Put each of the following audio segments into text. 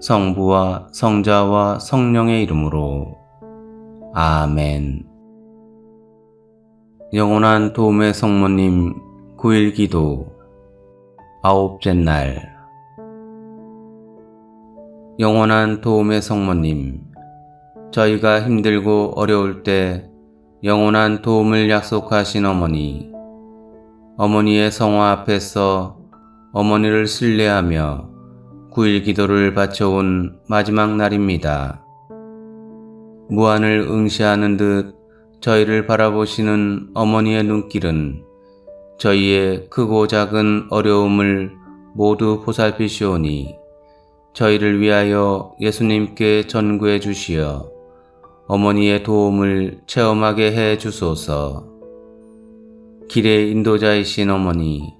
성부와 성자와 성령의 이름으로. 아멘. 영원한 도움의 성모님 9일 기도. 아홉째 날. 영원한 도움의 성모님 저희가 힘들고 어려울 때 영원한 도움을 약속하신 어머니 어머니의 성화 앞에서 어머니를 신뢰하며 9일 기도를 바쳐온 마지막 날입니다. 무한을 응시하는 듯 저희를 바라보시는 어머니의 눈길은 저희의 크고 작은 어려움을 모두 보살피시오니 저희를 위하여 예수님께 전구해 주시어 어머니의 도움을 체험하게 해 주소서. 길의 인도자이신 어머니,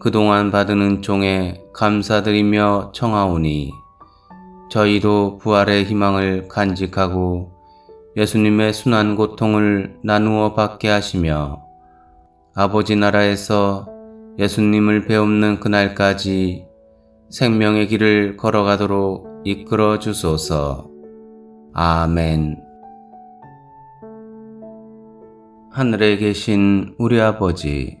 그동안 받은 은총에 감사드리며 청하오니 저희도 부활의 희망을 간직하고 예수님의 순한 고통을 나누어 받게 하시며 아버지 나라에서 예수님을 배움는 그날까지 생명의 길을 걸어가도록 이끌어 주소서. 아멘. 하늘에 계신 우리 아버지,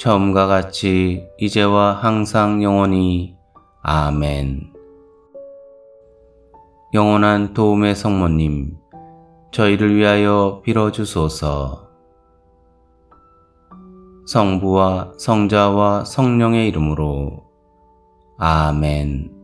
처음과 같이 이제와 항상 영원히 아멘. 영원한 도움의 성모님, 저희를 위하여 빌어주소서. 성부와 성자와 성령의 이름으로 아멘.